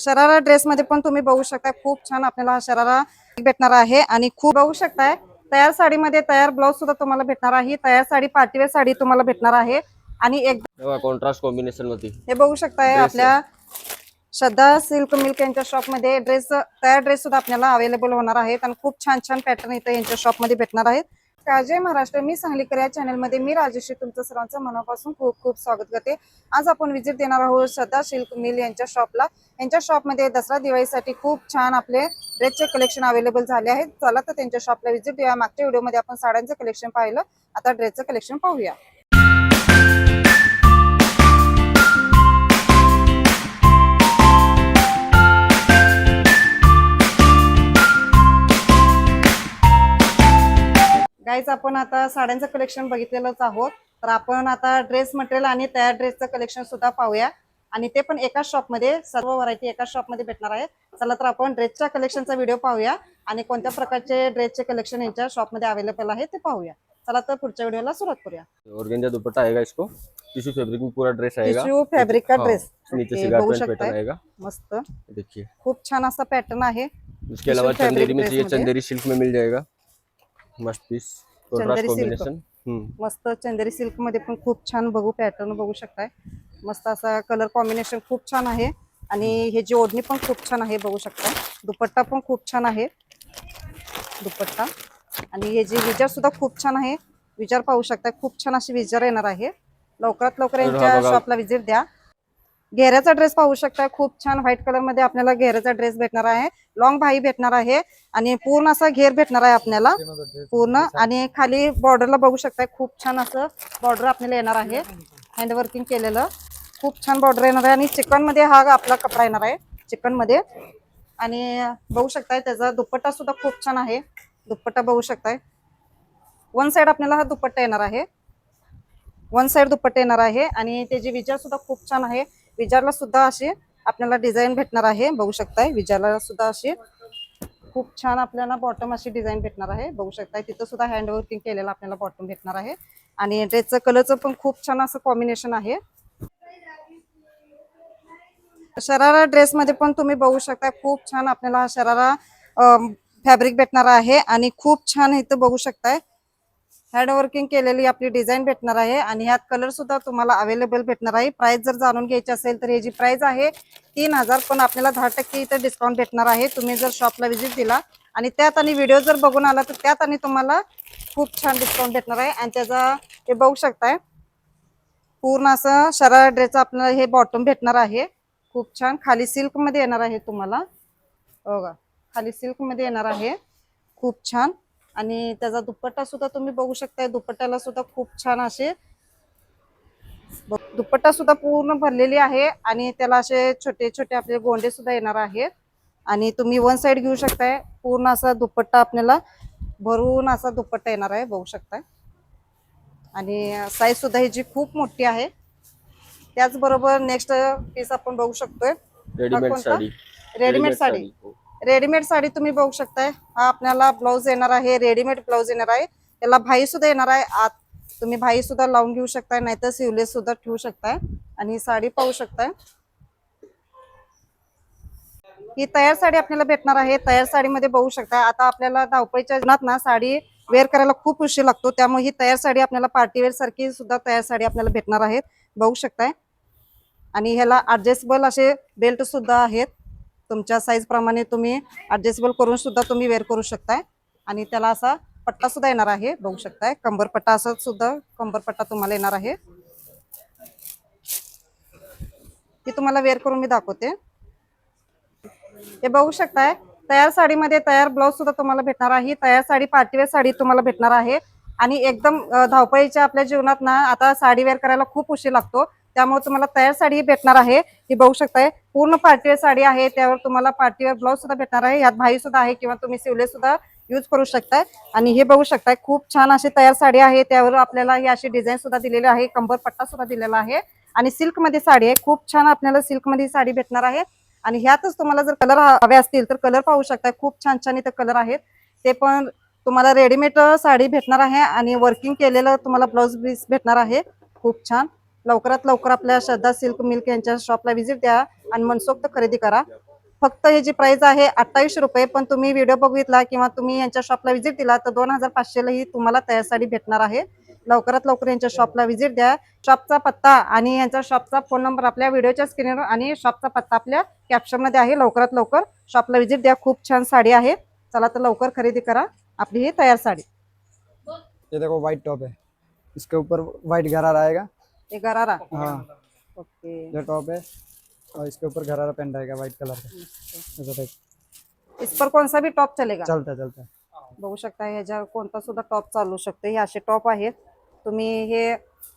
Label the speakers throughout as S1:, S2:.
S1: शरारा ड्रेसमध्ये पण तुम्ही बघू शकता खूप छान आपल्याला हा शरारा भेटणार आहे आणि खूप बघू शकताय. तयार साडीमध्ये तयार ब्लाऊज सुद्धा तुम्हाला भेटणार आहे. तयार साडी पार्टीवेअर साडी तुम्हाला भेटणार आहे. आणि एक
S2: बघा कॉन्ट्रास्ट कॉम्बिनेशनमध्ये
S1: हे बघू शकताय आपल्या श्रद्धा सिल्क मिल्क यांच्या शॉपमध्ये ड्रेस तयार ड्रेस सुद्धा आपल्याला अवेलेबल होणार आहेत. आणि खूप छान छान पॅटर्न इथं यांच्या शॉपमध्ये भेटणार आहेत. जय महाराष्ट्र मी सांगलीकर या चॅनलमध्ये मी राजश्री तुमचं सर्वांचं मनापासून खूप खूप स्वागत करते. आज आपण विजिट देणार आहोत श्रद्धा सिल्क मिल यांच्या शॉपला यांच्या शॉपमध्ये दसरा दिवाळीसाठी खूप छान आपले ड्रेसचे कलेक्शन अवेलेबल झाले आहेत. चला तर त्यांच्या शॉपला व्हिजिट देऊया. मागच्या व्हिडिओमध्ये आपण साड्यांचं कलेक्शन पाहिलं. आता ड्रेसचं कलेक्शन पाहूया. गाईज आपण आता साड्यांचं कलेक्शन बघितलेलंच आहोत. तर आपण आता ड्रेस मटेरियल आणि तयार ड्रेसचं कलेक्शन सुद्धा पाहूया. आणि ते पण एकाच शॉपमध्ये सर्व व्हरायटी एकाच शॉपमध्ये भेटणार आहे चला तर आपण ड्रेसच्या कलेक्शनचा व्हिडिओ पाहूया आणि कोणत्या प्रकारचे ड्रेसचे कलेक्शन यांच्या शॉपमध्ये अवेलेबल आहे ते पाहूया. चला तर पुढच्या व्हिडिओला सुरुवात करूया.
S2: ऑर्गेंजा दुपट्टा आएगा इसको? टिश्यू फैब्रिक में पूरा ड्रेस आएगा
S1: टिश्यू फॅब्रिक का ड्रेस
S2: नीचे से पैटर्न आएगा
S1: मस्त.
S2: देखिए.
S1: खूप छान असा पॅटर्न आहे.
S2: उसके अलावा चंदेरी में चाहिए. चंदेरी सिल्क में मिल जाएगा। मस्त पीस कॉन्ट्रास्ट. कॉम्बिनेशन
S1: मस्त चंदेरी सिल्कमध्ये पण खूप छान बघू पॅटर्न बघू शकताय. मस्त असा कलर कॉम्बिनेशन खूप छान आहे. आणि हे जी ओढणी पण खूप छान आहे बघू शकताय दुपट्टा पण खूप छान आहे. दुपट्टा. आणि हे जे विजार सुद्धा खूप छान आहे. विचार पाहू शकताय खूप छान अशी विचार येणार आहे. लवकरात लवकर यांच्या. शॉपला व्हिजिट द्या. घेऱ्याचा ड्रेस पाहू शकताय खूप छान व्हाईट कलरमध्ये आपल्याला घेऱ्याचा ड्रेस भेटणार आहे. लॉंग भाई भेटणार आहे. आणि पूर्ण असा घेर भेटणार आहे आपल्याला. पूर्ण. आणि खाली बॉर्डरला बघू शकताय खूप छान असं बॉर्डर आपल्याला येणार आहे. हँड वर्किंग केलेलं. खूप छान बॉर्डर येणार आहे आणि चिकनमध्ये हा आपला कपडा येणार आहे चिकनमध्ये. आणि बघू शकताय त्याचा दुपट्टा सुद्धा खूप छान आहे. दुपट्टा बघू शकताय. वन साईड आपल्याला हा दुपट्टा येणार आहे. वन साईड दुपट्टा येणार आहे आणि त्याची विजार सुद्धा खूप छान आहे. विजारला सुद्धा अशी आपल्याला डिझाईन भेटणार आहे. बघू शकताय विजारला सुद्धा अशी खूप छान आपल्याला बॉटम अशी डिझाईन भेटणार आहे. बघू शकताय तिथं सुद्धा हँड वर्किंग केलेलं आपल्याला बॉटम भेटणार आहे. आणि ड्रेसचं कलरचं पण खूप छान असं कॉम्बिनेशन आहे. शरारा ड्रेसमध्ये पण तुम्ही बघू शकता खूप छान आपल्याला हा शरारा फॅब्रिक भेटणार आहे आणि खूप छान इथं बघू शकताय. हँड वर्किंग केलेली आपली डिझाईन भेटणार आहे आणि ह्यात कलर सुद्धा तुम्हाला अवेलेबल भेटणार आहे. प्राइस जर जाणून घ्यायची असेल तर याची प्राइस आहे तीन हजार पण आपल्याला दहा टक्के इथं डिस्काउंट भेटणार आहे. तुम्ही जर शॉपला व्हिजिट दिला आणि त्यात आणि व्हिडिओ जर बघून आला तर त्यात आणि तुम्हाला खूप छान डिस्काउंट भेटणार आहे. आणि त्याचा हे बघू शकताय पूर्ण असं शरारा ड्रेसचं आपल्याला हे बॉटम भेटणार आहे. खूप छान. खाली सिल्कमध्ये येणार आहे तुम्हाला. बघा खाली सिल्कमध्ये येणार आहे. खूप छान. आणि त्याचा दुपट्टा सुद्धा तुम्ही बघू शकताय. दुपट्ट्याला सुद्धा खूप छान असे दुपट्टा सुद्धा पूर्ण भरलेली आहे. आणि त्याला असे छोटे छोटे आपले गोंडे सुद्धा येणार आहेत. आणि तुम्ही वन साइड घेऊ शकताय. पूर्ण असा दुपट्टा आपल्याला भरून असा दुपट्टा येणार आहे. बघू शकताय. आणि साईज सुद्धा ह्याची खूप मोठी आहे त्याचबरोबर नेक्स्ट पीस आपण बघू शकतोय.
S2: रेडीमेड? साड़ी.
S1: रेडीमेड साडी.
S2: हो.
S1: रेडीमेड साडी तुम्ही बघू शकताय. हा आपल्याला ब्लाऊज येणार आहे. रेडीमेड ब्लाऊज येणार आहे. त्याला भाई सुद्धा येणार आहे. आत तुम्ही भाई सुद्धा लावून घेऊ शकताय नाहीतर सिवलेस सुद्धा ठेवू शकताय. आणि ही साडी पाहू शकताय. ही तयार साडी आपल्याला भेटणार आहे. तयार साडीमध्ये बघू शकताय. आता आपल्याला धावपळीच्या जीवनात ना साडी वेअर करायला खूप उशीर लागतो. त्यामुळे ही तयार साडी आपल्याला पार्टीवेअर सारखी सुद्धा तयार साडी आपल्याला भेटणार आहेत. बघू शकताय. आणि ह्याला ऍडजस्टेबल असे बेल्ट सुद्धा आहेत. तुमच्या साईज प्रमाणे तुम्ही ऍडजस्टेबल करून सुद्धा तुम्ही वेअर करू शकताय. आणि त्याला असा पट्टा सुद्धा येणार आहे. बघू शकताय. कंबरपट्टा असा सुद्धा कंबरपट्टा तुम्हाला येणार आहे. ती तुम्हाला वेअर करून मी दाखवते. हे बघू शकताय. तयार साडीमध्ये तयार ब्लाऊज सुद्धा तुम्हाला भेटणार आहे. तयार साडी पार्टीवेअर साडी तुम्हाला भेटणार आहे. आणि एकदम धावपळीच्या आपल्या जीवनात ना आता साडी वेअर करायला खूप उशीर लागतो. त्यामुळे तुम्हाला तयार साडी भेटणार आहे. ही बघू शकताय. पूर्ण पार्टीवेअर साडी आहे. त्यावर तुम्हाला पार्टीवेअर ब्लाऊज सुद्धा भेटणार आहे. यात भाई सुद्धा आहे किंवा तुम्ही शिवले सुद्धा यूज करू शकताय. आणि हे बघू शकताय खूप छान अशी तयार साडी आहे. त्यावर आपल्याला ही अशी डिझाईन सुद्धा दिलेली आहे. कंबर पट्टा सुद्धा दिलेला आहे. आणि सिल्कमध्ये साडी आहे. खूप छान आपल्याला सिल्कमध्ये साडी भेटणार आहे. आणि ह्यातच तुम्हाला जर कलर हवे असतील तर कलर पाहू शकताय. खूप छान छान इथं कलर आहेत. ते पण तुम्हाला रेडीमेड साडी भेटणार आहे. आणि वर्किंग केलेलं तुम्हाला ब्लाऊज पीस भेटणार आहे. खूप छान. लवकरात लवकर आपल्या श्रद्धा सिल्क मिल्क यांच्या शॉपला व्हिजिट द्या आणि मनसोक्त खरेदी करा. फक्त ह्याची प्राइस आहे अठ्ठावीसशे रुपये पण तुम्ही व्हिडिओ बघितला किंवा तुम्ही यांच्या शॉपला व्हिजिट दिला तर दोन हजार पाचशेला ही तुम्हाला तयार साडी भेटणार आहे. लवकरात लवकर यांच्या शॉपला व्हिजिट द्या. शॉपचा पत्ता आणि यांचा शॉपचा फोन नंबर आपल्या व्हिडिओच्या स्क्रीनवर आणि शॉपचा पत्ता आपल्या कॅप्शनमध्ये आहे. लवकरात लवकर शॉपला व्हिजिट द्या. खूप छान साडी आहे. चला तर लवकर खरेदी करा. आपली ही तयार साडी.
S3: ये देखो वाइट टॉप है. इसके ऊपर वाइट गरारा आएगा.
S1: हे गरारा
S3: हाँ।
S1: ओके।
S3: ये टॉप है और इसके ऊपर गरारा पेन रहेगा वाइट कलर का।
S1: इस पर कोणसा भी टॉप चलेगा?
S3: चलता है, चलता है.
S1: बघू शकता ह्याच्यावर कोणता सुद्धा टॉप चालू शकते. हे असे टॉप आहेत. तुम्ही हे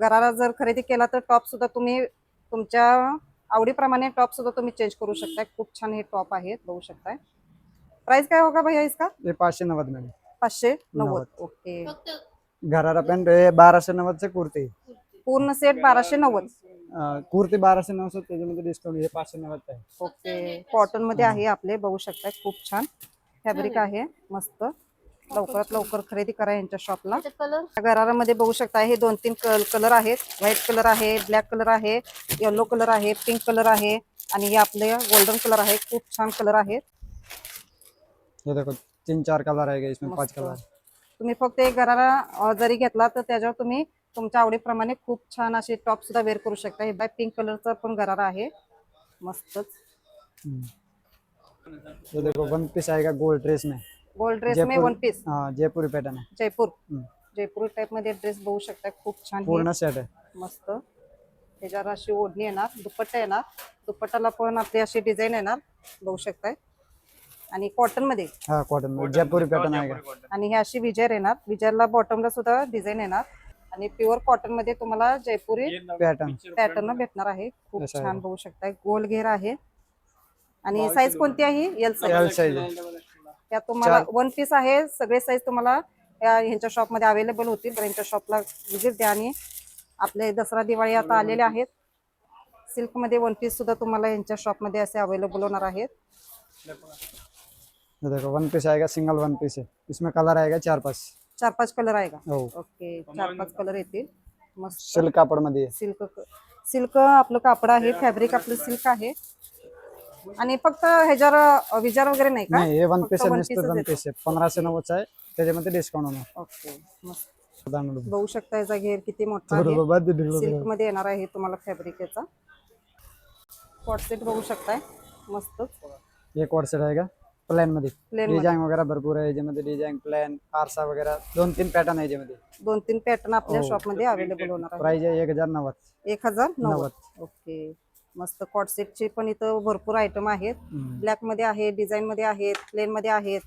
S1: गरारा जर खरेदी केला तर टॉप सुद्धा तुम्ही तुमच्या आवडीप्रमाणे टॉप सुद्धा तुम्ही चेंज करू शकता खूप छान हे टॉप आहेत बघू शकताय. प्राइस काय होगा भैया इसका?
S3: ये पाचशे नव्वद में
S1: पाचशे नव्वद. ओके.
S3: गरारा पेन ये बाराशे नव्वद चे कुर्ती.
S1: पूर्ण सेट बाराशे नव्वद.
S3: अं, कुर्ती बाराशे नव्वद त्याच्यामध्ये डिस्काउंट हे पाचशे नव्वद आहे.
S1: ओके. कॉटनमध्ये आहे आपले बघू शकताय खूप छान. फॅब्रिक आहे मस्त. लवकरात लवकर खरेदी करा यांच्या शॉपला
S4: कलर
S1: गरारामध्ये बघू शकता हे दोन तीन कलर आहेत. व्हाईट कलर आहे ब्लॅक कलर आहे येलो कलर आहे पिंक कलर आहे आणि हे आपले गोल्डन कलर आहे. खूप छान कलर आहेत.
S3: देखो तीन चार कलर इसमें पांच कलर
S1: तुम्ही फक्त एक गरारा अं, जरी घेतला तर त्याच्यावर तुम्ही तुमच्या आवडीप्रमाणे खूप छान असे टॉप सुद्धा वेअर करू शकता. हे बाय पिंक कलरचा पण गरारा आहे. मस्तच.
S3: हम्म. ये देखो वन पीस आएगा गोल्ड ड्रेस में
S1: गोल्ड ड्रेस में
S3: जयपुर-
S1: वन पीस
S3: हाँ जयपुरी पैटर्न है
S1: जयपूर.
S3: हम्म.
S1: जयपूर टाइपमध्ये ड्रेस बघू शकता. खूप छान हे.
S3: पूर्ण सेट है
S1: मस्त. त्याच्यावर अशी ओढणी येणार. दुपट्टा येणार. दुपट्टाला पण आपली अशी डिझाइन येणार. बघू शकताय. आणि कॉटनमध्ये.
S3: हाँ कॉटन जयपुरी पैटर्न आएगा
S1: आणि हे अशी विजर येणार. विजरला बॉटमला सुद्धा डिझाईन येणार. आणि प्युअर कॉटनमध्ये तुम्हाला जयपुरी
S3: पैटर्न
S1: पॅटर्न भेटणार आहे. खूप
S3: असं आहे.
S1: छान बघू शकताय. गोल घेर आहे. आणि साईज कोणती आहे? एल साईज
S3: है
S1: त्यात तुम्हाला वन पीस आहे. सगळे साईज तुम्हाला या ह्यांच्या शॉपमध्ये अवेलेबल होतील. तर यांच्या शॉपला विजिट द्या आणि आपले दसरा दिवाळी आता आलेले आहेत. सिल्कमध्ये वन पीस सुद्धा तुम्हाला यांच्या शॉपमध्ये असे अवेलेबल होणार आहेत.
S3: ये देखो वन पीस आएगा सिंगल वन पीस है. इसमें कलर आएगा चार पांच
S1: चार पाच कलर आहे का?
S3: हो.
S1: ओके चार पाच कलर येतील. मस्त.
S3: सिल्क कापडमध्ये.
S1: सिल्क सिल्क आपलं कापड आहे फॅब्रिक आपलं सिल्क आहे. आणि फक्त ह्याच्यावर अ, विजार वगैरे नाही का?
S3: नाही हे वन पीस आहे
S1: one
S3: नुसतं
S1: piece च
S3: वन
S1: येतं.
S3: पीस आहे. पंधराशे नव्वदचा आहे. त्याच्यामध्ये डिस्काउंट होणार.
S1: ओके मस्त. बघू शकता याचा घेर किती मोठा
S3: थोडं बाद
S1: सिल्क. मध्ये येणार आहे तुम्हाला फॅब्रिक याचा. सेट बघू शकताय. मस्त
S3: कॉड सेट आहे का? प्लॅनमध्ये.
S1: प्लेन
S3: डिझाईन वगैरे भरपूर आहे याच्यामध्ये डिझाईन प्लॅन आरसा वगैरे दोन तीन पॅटर्न आहे याच्यामध्ये.
S1: दोन तीन पॅटर्न आपल्या
S3: हो.
S1: शॉपमध्ये अवेलेबल होणार आहे
S3: प्राइस आहे एक हजार नव्वद.
S1: एक हजार नव्वद. ओके. मस्त कॉट सेटचे पण इथं भरपूर आयटम आहेत.
S3: हम्म.
S1: ब्लॅकमध्ये आहे डिझाईन मध्ये आहेत प्लेन मध्ये आहेत.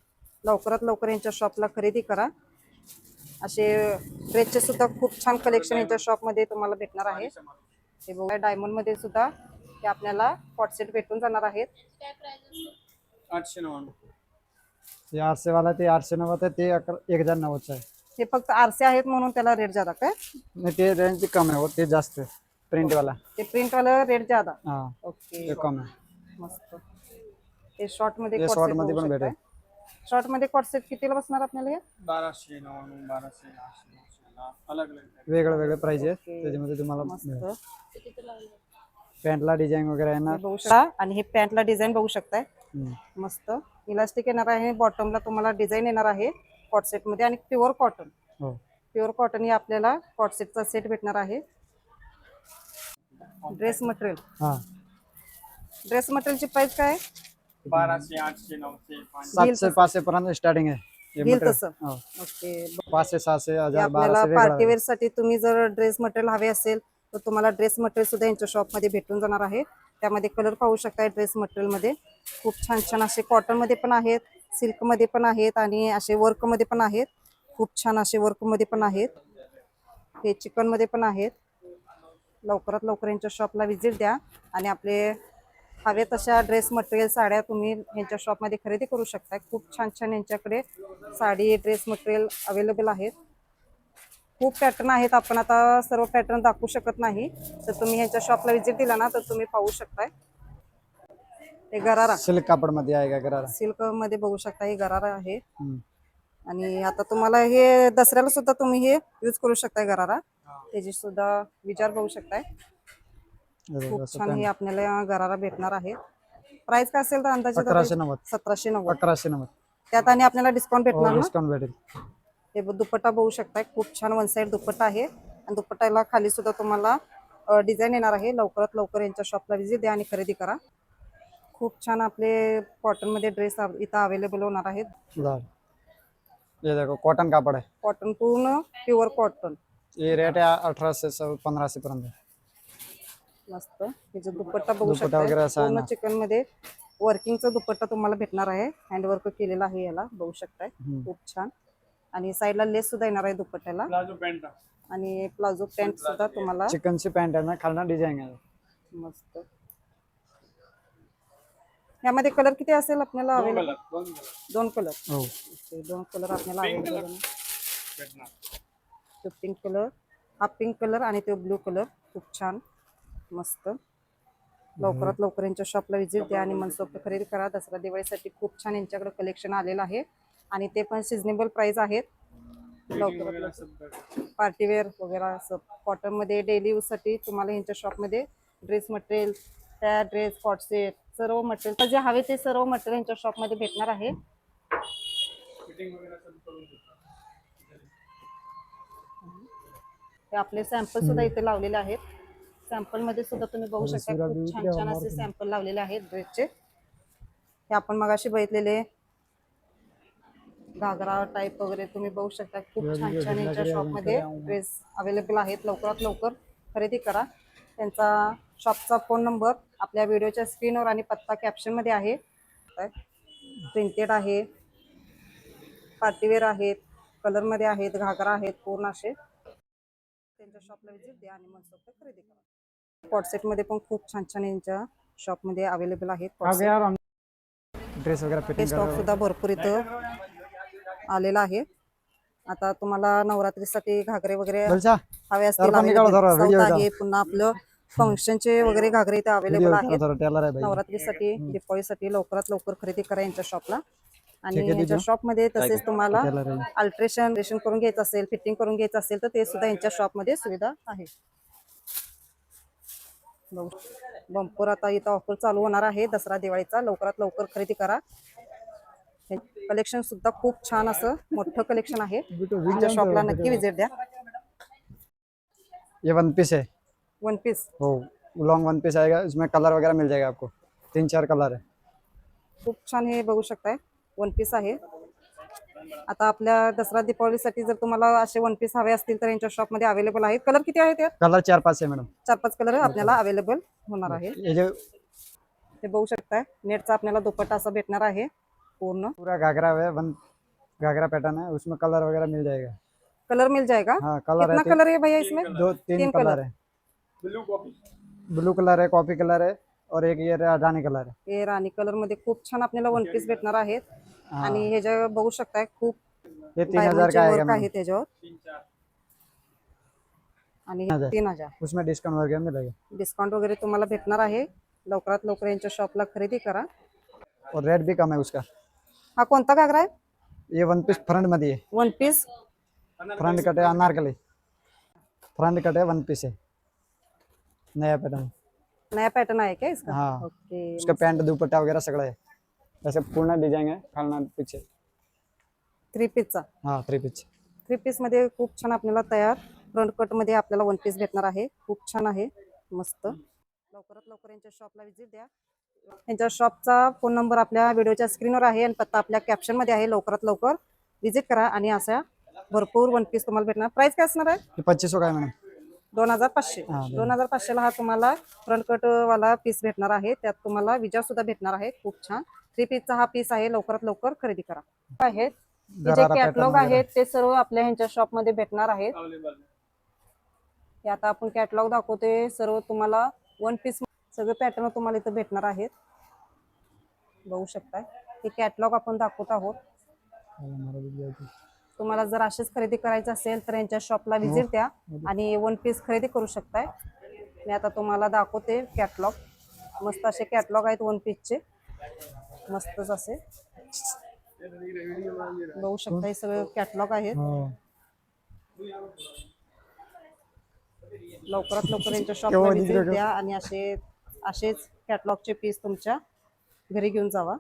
S1: लवकरात लवकर यांच्या शॉपला खरेदी करा. असे ड्रेसचे सुद्धा खूप छान कलेक्शन यांच्या शॉपमध्ये तुम्हाला भेटणार आहे. हे बघा डायमंडमध्ये सुद्धा हे आपल्याला कॉट सेट भेटून जाणार आहेत.
S3: हे आठशे वाला ते आठशे नव्वद आहे ते अकरा एक हज़ार नव्वदचं आहे.
S1: हे फक्त आरसे आहेत म्हणून त्याला रेट जादा काय?
S3: नाही ते रेंज कम आहे हो ते जास्त आहे प्रिंट वाला.
S1: ते प्रिंट वाला रेट जादा.
S3: हा
S1: ओके
S3: ते कम आहे.
S1: मस्त. हे शॉर्ट मध्ये
S3: हे short मध्ये पण भेटेल.
S1: शॉर्ट मध्ये कॉट सेट कितीला बसणार आपल्याला हे?
S5: बाराशे नव्याण्णव बाराशे आठशे नऊशे अलग अलग
S3: वेगळं वेगळं प्राइस आहे. त्याच्यामध्ये तुम्हाला
S1: मस्त.
S3: पॅन्टला डिझाईन वगैरे
S1: हे बघू शकता. आणि हे पॅन्टला डिझाईन बघू शकताय. मस्त. इलास्टिक येणार आहे बॉटमला तुम्हाला डिझाईन येणार आहे कॉट सेटमध्ये आणि प्युअर कॉटन
S3: हो.
S1: प्युअर कॉटन ही आपल्याला कॉट सेटचा सेट भेटणार आहे. ड्रेस मटेरियल
S3: हा.
S1: ड्रेस मटेरियलची प्राइस काय?
S5: बाराशे आठशे नऊशे पाचशे.
S3: सातशे पाचशे पर्यंत स्टार्टिंग आहे हे
S1: घेईल
S3: material.
S1: तसं
S3: हो.
S1: ओके.
S3: पाचशे सहाशे
S1: हे
S3: हजार
S1: आपल्याला
S3: बाराशे
S1: पार्टी
S3: वेगळं
S1: वेअरसाठी तुम्ही जर ड्रेस मटेरियल हवे असेल तर तुम्हाला ड्रेस मटेरियल सुद्धा यांच्या शॉपमध्ये भेटून जाणार आहे. त्यामध्ये कलर पाहू शकताय ड्रेस मटेरियलमध्ये. खूप छान छान असे कॉटनमध्ये पण आहेत सिल्कमध्ये पण आहेत आणि असे वर्कमध्ये पण आहेत. खूप छान असे वर्कमध्ये पण आहेत. हे चिकनमध्ये पण आहेत. लवकरात लवकर यांच्या शॉपला व्हिजिट द्या आणि आपले हवे तशा ड्रेस मटेरियल साड्या तुम्ही यांच्या शॉपमध्ये खरेदी करू शकता. खूप छान छान यांच्याकडे साडी ड्रेस मटेरियल अवेलेबल आहेत. खूप पॅटर्न आहेत. आपण आता सर्व पॅटर्न दाखवू शकत नाही. तर तुम्ही ह्यांच्या शॉपला व्हिजिट दिला ना तर तुम्ही पाहू शकताय. हे गरारा.
S3: सिल्क कापडमध्ये आहे का गरारा?
S1: सिल्कमध्ये बघू शकता हे गरारा आहे.
S3: हम्म.
S1: आणि आता तुम्हाला हे दसऱ्याला सुद्धा तुम्ही हे यूज करू शकताय गरारा. त्याची सुद्धा विचार बघू शकताय.
S3: बघा,
S1: खूप
S3: असं
S1: छान. हे आपल्याला घराला भेटणार आहे. प्राइस काय असेल तर अंदाजे
S3: अकराशे नव्वद.
S1: सतराशे नव्वद.
S3: अकराशे नव्वद.
S1: त्यात आणि आपल्याला डिस्काउंट
S3: हो
S1: भेटणार ना?
S3: डिस्काउंट भेटेल.
S1: हे ब- दुपट्टा बघू शकताय. खूप छान वन साइड दुपट्टा आहे. आणि दुपट्ट्याला खाली सुद्धा तुम्हाला डिझाईन येणार आहे. लवकरात लवकर यांच्या शॉपला विजिट द्या आणि खरेदी करा. खूप छान आपले कॉटनमध्ये ड्रेस इथं अवेलेबल होणार आहेत.
S3: लाल ये देखो कॉटन कापड़ है
S1: कॉटन पूर्ण प्युअर कॉटन
S3: ये रेट है सौ पंद्रह से पर्यंत.
S1: मस्त. दुपट्टा बघू
S3: दुपट्टा
S1: शकता
S3: वगैरे असा आहे
S1: पूर्ण. चिकनमध्ये वर्किंगचा दुपट्टा तुम्हाला भेटणार आहे. हँडवर्क केलेला आहे याला बघू शकताय. खूप छान. आणि साईडला लेस सुद्धा येणार आहे दुपट्ट्याला.
S5: प्लाजो पैंट
S1: आणि प्लाझो पॅन्ट सुद्धा तुम्हाला
S3: चिकन ची पैंट है ना खालना डिजाइन है
S1: मस्त. यामध्ये कलर किती असेल आपल्याला अवेलेबल
S5: कलर दोन कलर.
S1: दोन कलर.
S3: हो.
S1: दोन कलर आपल्याला अवेलेबल तो पिंक कलर हा पिंक कलर आणि तो ब्लू कलर. खूप छान. मस्त. लवकरात लवकर यांच्या शॉपला व्हिजिट द्या आणि मनसोक्त खरेदी करा. दसरा दिवाळीसाठी खूप छान यांच्याकडे कलेक्शन आलेलं आहे. आणि ते पण सिजनेबल प्राइस आहेत. लवकरात लवकर. पार्टीवेअर वगैरे असं. कॉटनमध्ये डेली यूजसाठी तुम्हाला ह्यांच्या शॉपमध्ये ड्रेस मटेरियल त्या ड्रेस कॉटसेट सर्व मटेरियल जे हवे ते सर्व मटेरियल यांच्या शॉपमध्ये भेटणार आहे. आपले सॅम्पल सुद्धा इथे लावलेले आहेत. सॅम्पलमध्ये सुद्धा तुम्ही बघू शकता खूप छान छान असे सॅम्पल लावलेले आहेत ड्रेसचे हे आपण मगाशी बघितलेले. घागरा टाईप वगैरे तुम्ही बघू शकता खूप छान छान यांच्या शॉपमध्ये ड्रेस अवेलेबल आहेत. लवकरात लवकर खरेदी करा. त्यांचा शॉपचा फोन नंबर आपल्या व्हिडिओच्या स्क्रीनवर आणि पत्ता कॅप्शनमध्ये आहे. प्रिंटेड आहे. पार्टीवेअर आहेत. कलरमध्ये आहेत. घागरा आहेत. पूर्ण असे. त्यांच्या शॉपला विजिट द्या आणि मनसोक्त खरेदी करा. कॉटसेटमध्ये पण खूप छान छान यांच्या शॉपमध्ये अवेलेबल आहेत
S3: ड्रेस फिटिंग
S1: स्टॉक सुद्धा भरपूर इथं आलेला आहे. आता तुम्हाला नवरात्रीसाठी घागरे वगैरे हवे असतील पुन्हा आपलं फंक्शनचे वगैरे घागरे इथे अवेलेबल आहेत. नवरात्रीसाठी दिवाळीसाठी लवकरात लवकर खरेदी करा यांच्या शॉपला आणि
S3: आहे,
S1: यांच्या
S3: दीदी.
S1: शॉपमध्ये तसेच तुम्हाला अल्ट्रेशन रेशन करून घ्यायचं असेल फिटिंग करून घ्यायचं असेल तर ते सुद्धा यांच्या शॉपमध्ये सुविधा आहे. बंपूर आता इथं ऑफर चालू होणार आहे. दसरा दिवाळीचा. लवकरात लवकर खरेदी करा. कलेक्शन सुद्धा खूप छान असं मोठं कलेक्शन आहे. तुमच्या शॉपला नक्की विजिट द्या.
S3: ये वन पीस है
S1: वन पीस
S3: हो लॉन्ग वन पीस आएगा इसमें कलर वगैरह मिल जाएगा आपको। तीन चार कलर है।
S1: खूप छान हे बघू शकताय. वन पीस आहे. आता आपल्या दसरा दीपावलीसाठी जर तुम्हाला असे वन पीस हवे असतील तर यांच्या शॉपमध्ये अवेलेबल आहेत. कलर किती आहेत यात
S3: कलर चार पाँच है मैडम
S1: चार पाच कलर आपल्याला अवेलेबल होणार आहे
S3: जो
S1: हे बघू शकताय. नेटचा आपल्याला दुपट्टा असा भेटणार आहे. पूर्ण.
S3: पूरा घाघरा है वन घाघरा पैटर्न है उसमें कलर वगैरह मिल जाएगा.
S1: कलर मिल जाएगा.
S3: हाँ कलर
S1: कितना
S3: है
S1: कलर है भैया इसमें?
S3: दो तीन
S1: तीन
S3: कलर
S1: कलर।
S3: है
S5: ब्लू कॉपी
S3: ब्लू कलर है कॉफ़ी कलर है और एक ये रानी कलर है
S1: हे राणी कलर मध्ये खूप छान आपल्याला वन पीस भेटणार आहेत.
S3: हाँ।
S1: आणि हे जे बघू शकताय खूप
S3: ये तीन हज़ार का आएगा
S1: वर्क आहे
S3: मैम
S1: त्याच्यावर
S5: तीन चार
S1: आणि
S3: हज़ार.
S1: तीन हज़ार.
S3: उसमें डिस्काउंट वगैरह मिलेगा
S1: डिस्काउंट वगैरे तुम्हाला भेटणार आहे. लवकरात लवकर यांच्या शॉपला खरेदी करा.
S3: और रेट भी कम है उसका.
S1: हा कोणता घागरा आहे?
S3: ये वन पीस फ्रंट में दिए
S1: वन पीस
S3: फ्रंट कट है अनारकली. फ्रंट कट है वन पीस है नया पैटर्न
S1: नया पॅटर्न आहे क्या इसका?
S3: हाँ.
S1: ओके
S3: उसका पैंट दुपट्टा वगैरह सगड़ा है जैसे पूर्ण डिजाइन है खालना पीछे
S1: थ्री पीसचा
S3: हाँ थ्री पीस
S1: थ्री पीसमध्ये खूप छान आपल्याला तयार. फ्रंट कटमध्ये आपल्याला वन पीस भेटणार आहे. खूप छान आहे. मस्त. लवकरात लवकर यांच्या शॉपला व्हिजिट द्या. यांच्या शॉपचा फोन नंबर आपल्या व्हिडिओच्या स्क्रीनवर आहे आणि पत्ता आपल्या कॅप्शनमध्ये आहे. लवकरात लवकर व्हिजिट करा आणि अशा भरपूर वन पीस तुम्हाला भेटणार. प्राइस काय असणार आहे?
S3: पच्चीस सौ का है मैडम
S1: दोन हजार पाचशे.
S3: दोन.
S1: हजार पाचशेला हा तुम्हाला फ्रंट कट वाला पीस भेटणार आहे. त्यात तुम्हाला विजा सुद्धा भेटणार आहे. खूप छान. थ्री पीसचा हा पीस आहे. लवकरात लवकर खरेदी करा. आहेत. जे कॅटलॉग. आहेत ते सर्व आपल्या ह्यांच्या शॉपमध्ये भेटणार आहेत. हे आता आपण कॅटलॉग दाखवते सर्व तुम्हाला वन पीस सगळे पॅटर्न तुम्हाला इथं भेटणार आहेत. बघू शकताय. हे कॅटलॉग आपण दाखवत आहोत. तुम्हाला जर अशीच खरेदी करायची असेल तर यांच्या शॉपला व्हिजिट द्या आणि वन पीस खरेदी करू शकताय. मी आता तुम्हाला दाखवते कॅटलॉग मस्त असे कॅटलॉग आहेत वन पीसचे मस्तच असे. बघू शकता हे सगळे कॅटलॉग आहेत.
S3: हाँ.
S1: लवकरात लवकर यांच्या शॉपला
S3: का?
S1: द्या आणि असे असेच कॅटलॉगचे पीस तुमच्या घरी घेऊन जावा.